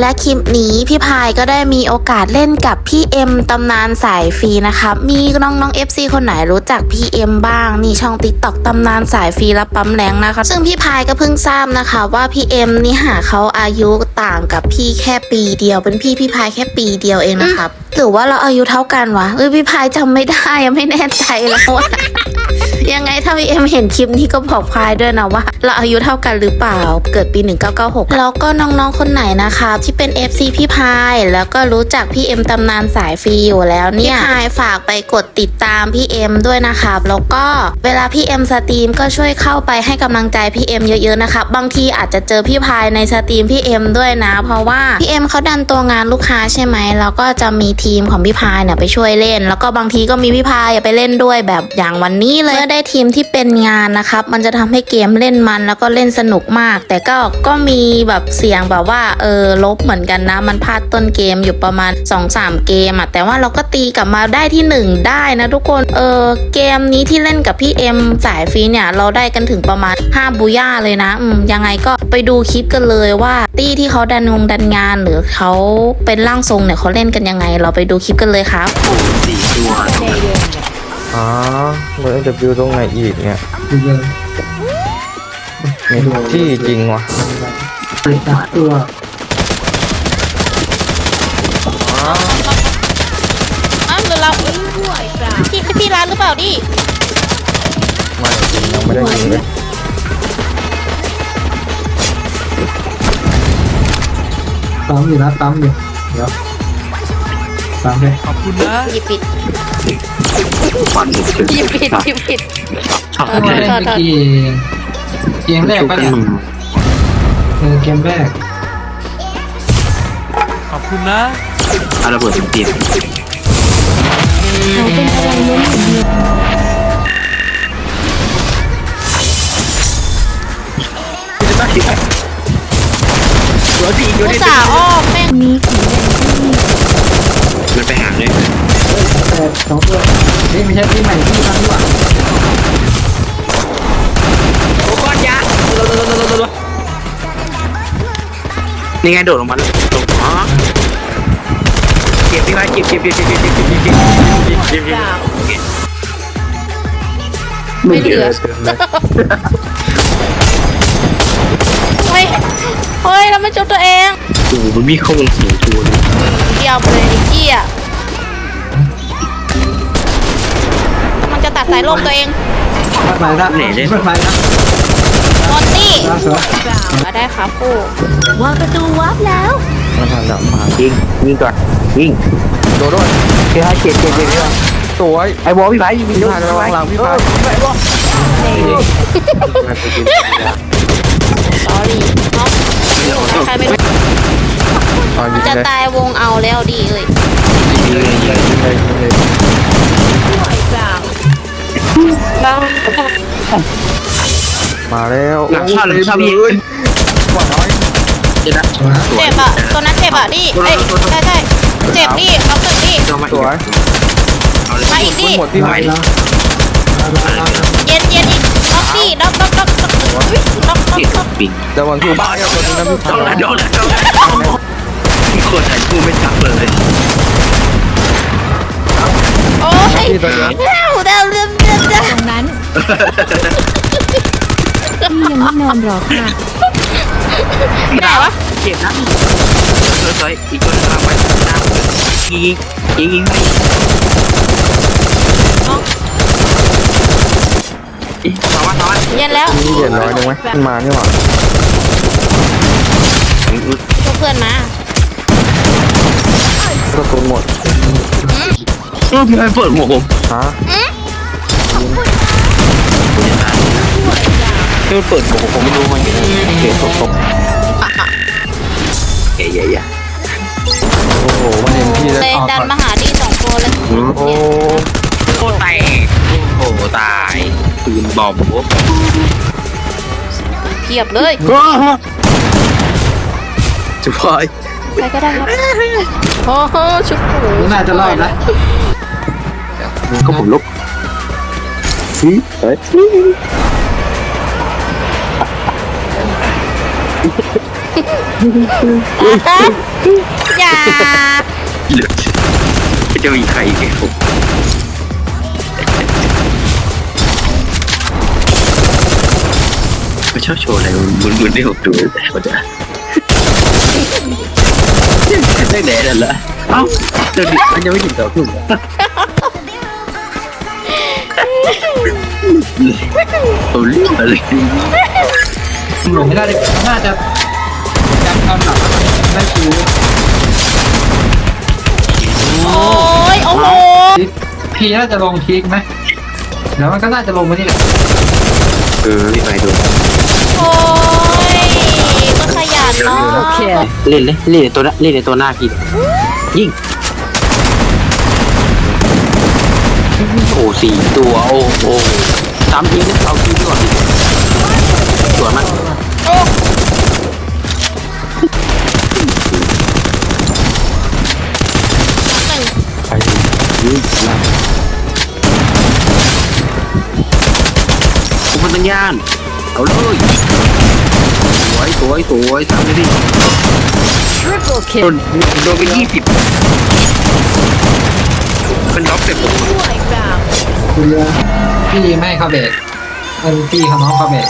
และคลิปนี้พี่พายก็ได้มีโอกาสเล่นกับพี่เอ็มตำนานสายฟรีนะคะมีน้องๆ FC คนไหนรู้จักพี่เอ็มบ้างนี่ช่องติ๊กต็อกตำนานสายฟรีและปั๊มแรงนะคะ ซึ่งพี่พายก็เพิ่งทราบนะคะ ว่าพี่เอ็มนี่หาเขาอายุต่างกับพี่แค่ปีเดียว เป็นพี่พี่พายแค่ปีเดียวเองนะครับ หรือว่าเราอายุเท่ากันวะเอ้ยพี่พายจำไม่ได้ยังไม่แน่ใจแล้วว่ายังไงถ้าพี่เอ็มเห็นคลิปนี้ก็บอกพายด้วยนะว่า เราอายุเท่ากันหรือเปล่าเกิดปี 1996 แล้วก็น้องๆคนไหนนะคะ ที่เป็น FC พี่พาย แล้วก็รู้จักพี่เอ็มตำนานสายฟรีอยู่แล้วเนี่ยพี่พายฝากไปกดติดตามพี่เอ็มด้วยนะครับแล้วก็เวลาพี่เอ็มสตรีมก็ช่วยเข้าไปให้กำลังใจพี่เอ็มเยอะๆนะครับบางทีอาจจะเจอพี่พายในสตรีมพี่เอ็มด้วยนะ เพราะว่าพี่เอ็มเขาดันตัวงานลูกค้าใช่ไหมแล้วก็จะมีทีีมของพี่พายเนี่ยไปช่วยเล่น แล้วก็บางทีก็มีพี่พายไปเล่นด้วยแบบอย่างวันนี้เลยเมื่อได้ทีมที่เป็นงานนะครับ มันจะทำให้เกมเล่นมันแล้วก็เล่นสนุกมาก แต่ก็ก็มีแบบเสียงแบบว่าเออลบเหมือนกันนะ มันพลาดต้นเกมอยู่ประมาณ 2-3 เกมอะแต่ว่าเราก็ตีกลับมาได้ที่ 1 ได้นะทุกคนเออเกมนี้ที่เล่นกับพี่เอ็มสายฟรีเนี่ยเราได้กันถึงประมาณ 5 บูย่าเลยนะอืมยังไงก็ไปดูคลิปกันเลยว่าตี้ที่เขาดันงงดันงานหรือเขาเป็นร่างทรงเนี่ยเขาเล่นกันยังไงเราไปดูคลิปกันเลยครับสี่ตัวอ๋อเบอร์ W ตรงไหนอีกเนี่ยดูเลยมีทุกที่จริงวะไปสามตัวอ้าวหรือเราพี่พี่ร้านหรือเปล่าดิไม่ยังไม่ได้ยิงเลยปั๊มอยู่นะปั๊มอยู่เดี๋ยว ปั๊มเลยขอบคุณนะหยิบผิดฟันหยิบผิดหยิบผิด ช็อตเออเลยโทษโทษเกมเกมแรกปะเนี่ยเออเกมแรกขอบคุณนะเอาระเบิดเตียงตัวพี่อยู่อุในตส่าห์อ้อมแม่ง มันไปหาเลยแต่สองตัวนี่ไม่ใช่ที่ใหม่ที่ปั๊มดีกว่าโอ้ก้อนยานี่ไงโดดลงมาแล้วลงอ๋อเก็บพี่ไว้เก็บเก็บเก็บเก็บเก็บเก็บเก็บเก็บเก็บเก็บไม่เหลือเต็มเลยเฮ้ยเฮ้ยเราไม่จบตัวเองโอ้โหมันมีข้อมูลสูงตัวเลยเดียวเลยไอ้เหี้ยมันจะตัดสายลมตัวเองไปละหนดิ ไปละมอนตี้ามาได้ครับคู่วางประตูวัร์แล้ว มาทางหลังมาวิ่งวิ่งก่อนวิ่งโดดโดดเฮ้ยเจ็ดเจ็ดเจ็ดเจ็ดสวยไอ้บอพี่ไผ่พี่ไผ่ระวังหลังพี่ไผ่พี่ไผ่อ sorry น้อง แล้วดีเอ้ยยิงเลยยิงเลยยิงเลยมาแล้วหลังชาติหลังชาติเลยว่าน้อยเจ็บนะเจ็บอะตัวนั้นเจ็บอะดิเอ้ยใช่ใช่เจ็บดิเอาตึกดิเอามาสวยเอาเลยมาอีกดิหมดพี่ไปพายแล้วเย็นเย็นอีกน็อกดิน็อกน็อกน็อกน็อกอุ๊ยน็อกน็อกเก็บน็อกปิงแต่วันทูบ้าเนี่ยตัวนี้นะพี่โดพานยแล้วโดนแล้ว โดนแล้วมีคนไหนกูไม่จับเลย โอ้ยพี่ตัวนี้เร็วเร็วเร็วเร็วเร็วตรงนั้นพี่ยังไม่นอนหรอค่ะไหนวะเจ็บนะสวยๆอีกคนกำลังไปหน้ายิงยิงยิงไปสองวันสองวันเย็นแล้วมีเหรียญร้อยหนึ่งไหมมันมานี่หว่า พี่ไอ้เปิดหัวผมฮะที่มันเปิดหัวผมไม่รู้มันเก็บตกตกเย่เย่เย่โอ้โหมันเห็นพี่แล้วเลยดันมาหาดีสองตัวเลยโอ้โคตรแตกโอ้โหตายปืนบอมวบเพียบเลยจุ๊บพอยใครก็ได้ครับโอ้โหชุบหูน่าจะรอดนะ ก็ผมลุกเฮ้ยเอย่าเหลือจะมีใครอีกไหมผมไม่ชอบโชว์อะไรบุนๆได้ผมดูแต่ก็จะได้แดดนั่นแหละเอ้าเดี๋ยวดิมันยังไม่ถึงดอกทุ่ม ผมเลือกอะไรหลงไม่ได้เลยน่าจะจำคำหลับไม่คือโอ้ยโอ้โหพี่น่าจะลงคลิกไหมแล้วมันก็น่าจะลงมานี่แหละเออพี่ไปดูโอ้ยก็ขยันเนาะเล่นเลยเล่นในตัวหน้าเล่นในตัวหน้าพี่ยิง โอ้สี่ตัว โอ้โหสามทีนะเอาทีดีกว่าสวยมากไปผมเป็นตัญญาณเอาเลยสวยสวยสวยทำเลยดิโดนโดนไปยี่สิบเป็นล็อกเสร็จผม เรือพี่ไม่เข้าเบรกเออพี่เขาน้องเข้าเบรก